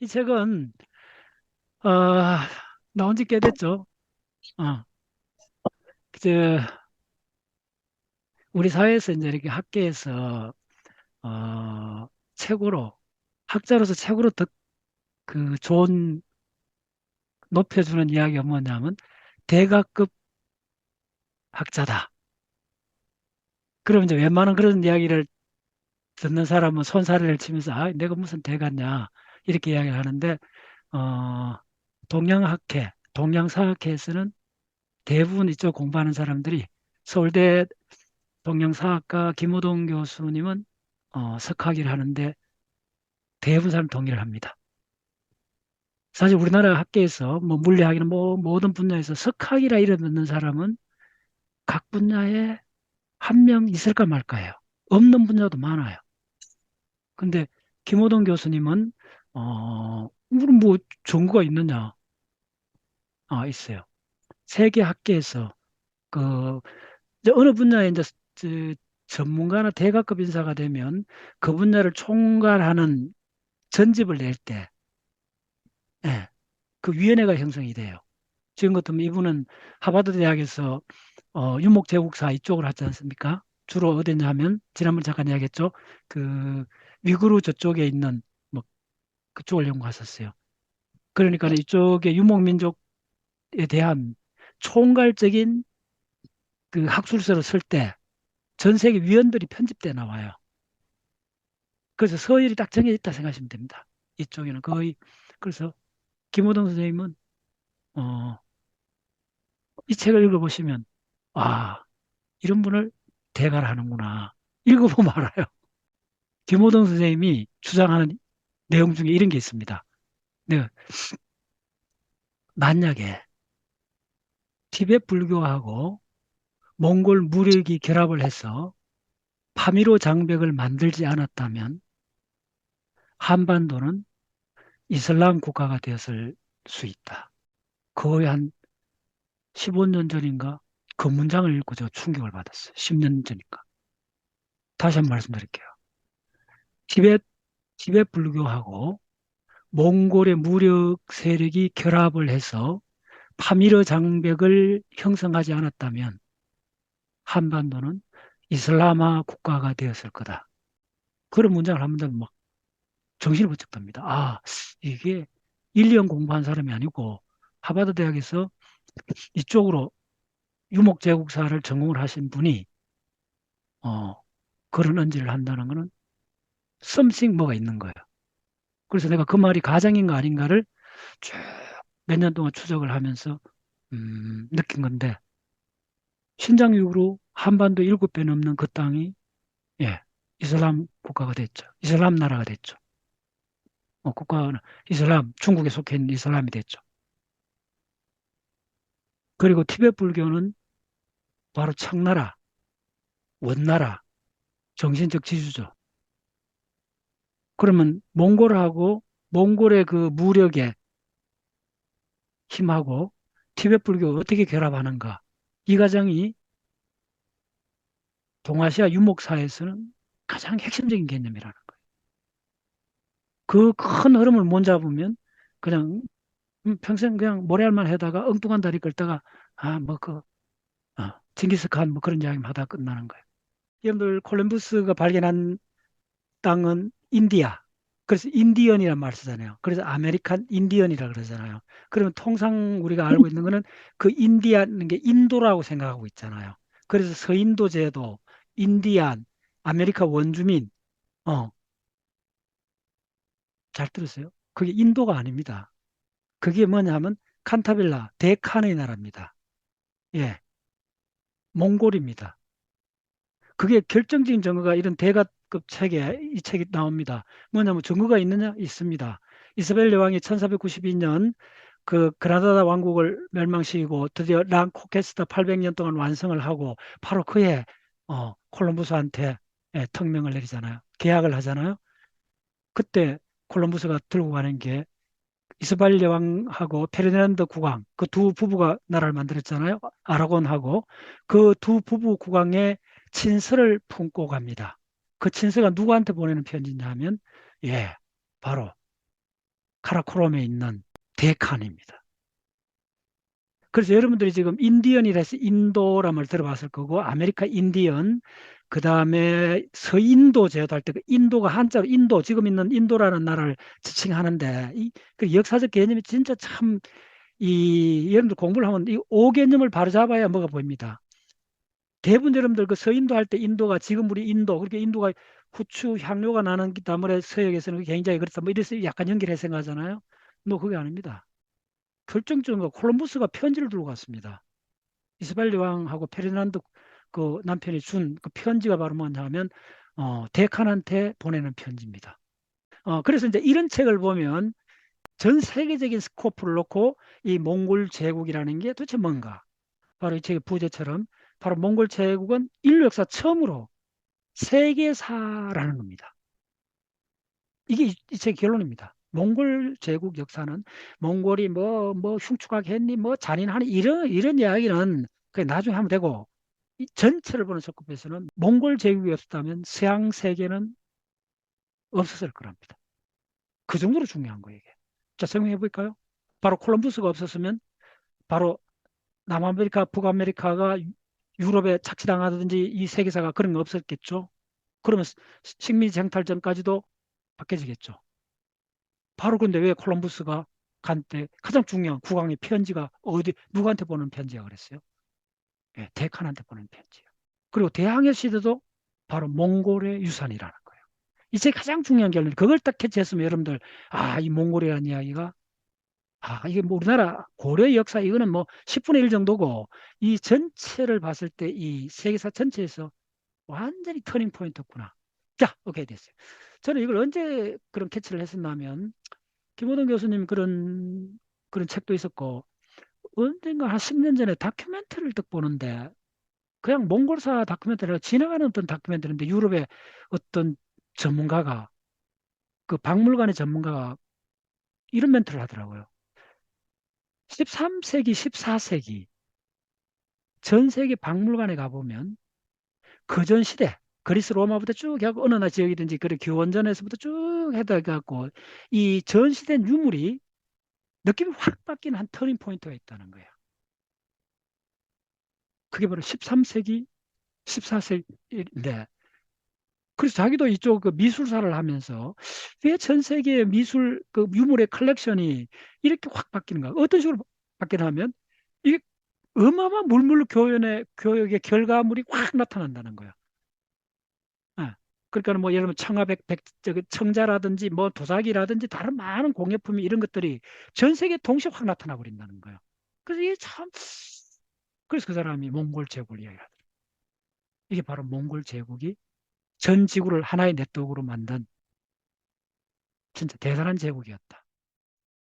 이 책은 어, 나온 지 꽤 됐죠. 어, 그 우리 사회에서 이제 이렇게 학계에서 어, 최고로 학자로서 최고로 더그 좋은 높여주는 이야기가 뭐냐면 대가급 학자다. 그러면 이제 웬만한 그런 이야기를 듣는 사람은 손사래를 치면서 아, 내가 무슨 대가냐 이렇게 이야기를 하는데 어, 동양학회, 동양사학회에서는 대부분 이쪽 공부하는 사람들이 서울대 동양사학과 김호동 교수님은 어, 석학위를 하는데 대부분 사람 동의를 합니다. 사실 우리나라 학계에서 뭐 물리학이나 뭐 모든 분야에서 석학이라 이름 듣는 사람은 각 분야에 한 명 있을까 말까요. 없는 분야도 많아요. 근데 김호동 교수님은 어, 우리 뭐 전구가 있느냐? 아, 있어요. 세계 학계에서 그 어느 분야에 이제 저, 전문가나 대가급 인사가 되면 그 분야를 총괄하는 전집을 낼 때, 예, 그 위원회가 형성이 돼요. 지금 같으면 이분은 하버드 대학에서 어, 유목 제국사 이쪽을 하지 않습니까? 주로 어디냐 하면 지난번 잠깐 이야기했죠. 그 위구르 저쪽에 있는 뭐 그쪽을 연구하셨어요. 그러니까 이쪽에 유목민족에 대한 총괄적인 그 학술서를 쓸 때 전 세계 위원들이 편집돼 나와요. 그래서 서열이 딱 정해져 있다 생각하시면 됩니다. 이쪽에는 거의 그래서 김호동 선생님은 어, 이 책을 읽어보시면 아 이런 분을 대가를 하는구나 읽어보면 알아요. 김호동 선생님이 주장하는 내용 중에 이런 게 있습니다. 네. 만약에 티베트 불교하고 몽골 무력이 결합을 해서 파미로 장벽을 만들지 않았다면 한반도는 이슬람 국가가 되었을 수 있다. 거의 한 15년 전인가 그 문장을 읽고 저 충격을 받았어요. 10년 전인가. 다시 한번 말씀드릴게요. 티베트, 티베트 불교하고 몽골의 무력 세력이 결합을 해서 파미르 장벽을 형성하지 않았다면 한반도는 이슬람화 국가가 되었을 거다. 그런 문장을 하면 막 정신이 번쩍 듭니다. 아, 이게 1, 2년 공부한 사람이 아니고 하버드 대학에서 이쪽으로 유목제국사를 전공을 하신 분이 어, 그런 언지를 한다는 것은 썸씽 뭐가 있는 거예요. 그래서 내가 그 말이 가장인가 아닌가를 쭉 몇 년 동안 추적을 하면서 음, 느낀 건데 신장 이후로 한반도 일곱 배 넘는 그 땅이 예, 이슬람 국가가 됐죠. 이슬람 나라가 됐죠. 어, 국가는 이슬람, 중국에 속해 있는 이슬람이 됐죠. 그리고 티베트 불교는 바로 청나라, 원나라, 정신적 지주죠. 그러면 몽골하고 몽골의 그 무력의 힘하고 티베트 불교가 어떻게 결합하는가? 이 과정이 동아시아 유목사에서는 가장 핵심적인 개념이라는 거예요. 그 큰 흐름을 못 잡으면 그냥 음, 평생 그냥 모래알만 해다가 엉뚱한 다리 끌다가 아 뭐그 어, 징기스칸 뭐 그런 이야기만 하다 끝나는 거예요. 여러분들 콜럼부스가 발견한 땅은 인디아. 그래서 인디언이란 말 쓰잖아요. 그래서 아메리칸 인디언이라 그러잖아요. 그러면 통상 우리가 알고 있는 거는 그 인디아는 게 인도라고 생각하고 있잖아요. 그래서 서인도 제도, 인디안, 아메리카 원주민, 어, 잘 들었어요? 그게 인도가 아닙니다. 그게 뭐냐면 칸타빌라, 데칸의 나라입니다. 예, 몽골입니다. 그게 결정적인 증거가 이런 대가 급 책에 이 책이 나옵니다. 뭐냐면 증거가 있느냐? 있습니다. 이스벨 여왕이 1492년 그 그라나다 왕국을 멸망시키고 드디어 랑 코케스타 800년 동안 완성을 하고 바로 그해 어, 콜럼부스한테 예, 특명을 내리잖아요. 계약을 하잖아요. 그때 콜럼부스가 들고 가는 게 이스바엘 여왕하고 페르디난드 국왕 그 두 부부가 나라를 만들었잖아요. 아라곤하고 그 두 부부 국왕의 친서를 품고 갑니다. 그 친서가 누구한테 보내는 편지냐 하면 예, 바로 카라코롬에 있는 데칸입니다. 그래서 여러분들이 지금 인디언이라 해서 인도란 말 들어봤을 거고 아메리카 인디언 그 다음에 서인도 제도 할 때 그 인도가 한자로 인도 지금 있는 인도라는 나라를 지칭하는데 이 그 역사적 개념이 진짜 참 이 여러분들 공부를 하면 이 오개념을 바로 잡아야 뭐가 보입니다. 대부분 여러분들 그 서인도 할 때 인도가 지금 우리 인도 그렇게 인도가 후추 향료가 나는 기 때문에 서역에서는 굉장히 그렇다 뭐 이래서 약간 연결해 생각하잖아요. 뭐 그게 아닙니다. 결정적인 거 콜럼버스가 편지를 들고 갔습니다. 이스바엘 왕하고 페르난도 그 남편이 준 그 편지가 바로 뭐냐 하면 어, 데칸한테 보내는 편지입니다. 어, 그래서 이제 이런 책을 보면 전 세계적인 스코프를 놓고 이 몽골 제국이라는 게 도대체 뭔가 바로 이 책의 부제처럼 바로 몽골 제국은 인류 역사 처음으로 세계사라는 겁니다. 이게 이 책의 결론입니다. 몽골 제국 역사는 몽골이 뭐, 뭐 흉측하게 했니, 뭐 잔인하니 이런, 이런 이야기는 그 나중에 하면 되고 이 전체를 보는 서급에서는 몽골 제국이 없었다면 서양 세계는 없었을 거랍니다. 그 정도로 중요한 거예요, 이게. 자, 설명해 볼까요? 바로 콜럼부스가 없었으면 바로 남아메리카, 북아메리카가 유럽에 착취당하든지 이 세계사가 그런 거 없었겠죠. 그러면 식민 정탈 전까지도 바뀌어지겠죠. 바로 근데 왜 콜럼부스가 간 때 가장 중요한 국왕의 편지가 어디 누구한테 보낸 편지야 그랬어요? 예, 데칸한테 보낸 편지예요. 그리고 대항해 시대도 바로 몽골의 유산이라는 거예요. 이제 가장 중요한 결론. 그걸 딱 캐치했으면 여러분들 아, 이 몽골이라는 이야기가 아, 이게 뭐 우리나라 고려 역사 이거는 뭐 10분의 1 정도고 이 전체를 봤을 때 이 세계사 전체에서 완전히 터닝 포인트였구나. 자, 오케이 됐어요. 저는 이걸 언제 그런 캐치를 했었냐면 김호동 교수님 그런 그런 책도 있었고 언젠가 한 10년 전에 다큐멘터리를 딱 보는데 그냥 몽골사 다큐멘터리가 지나가는 어떤 다큐멘터리인데 유럽의 어떤 전문가가 그 박물관의 전문가가 이런 멘트를 하더라고요. 13세기, 14세기 전 세계 박물관에 가보면 그전 시대 그리스 로마부터 쭉 하고 어느 나 지역이든지 그래 교원전에서부터 쭉 해다 갖고 이 전 시대 유물이 느낌이 확 바뀌는 한 터닝 포인트가 있다는 거야. 그게 바로 13세기, 14세기인데 그래서 자기도 이쪽 그 미술사를 하면서 왜 전 세계의 미술 그 유물의 컬렉션이 이렇게 확 바뀌는가? 어떤 식으로 바뀌냐면 이게 어마어마한 물물 교연의 교역의 결과물이 확 나타난다는 거야. 아, 그러니까 뭐 예를 들면 청아백 백, 청자라든지 뭐 도자기라든지 다른 많은 공예품이 이런 것들이 전 세계 동시에 확 나타나 버린다는 거야. 그래서 이게 참 그래서 그 사람이 몽골 이야기하더라. 이게 바로 몽골 제국이 전 지구를 하나의 네트워크로 만든 진짜 대단한 제국이었다.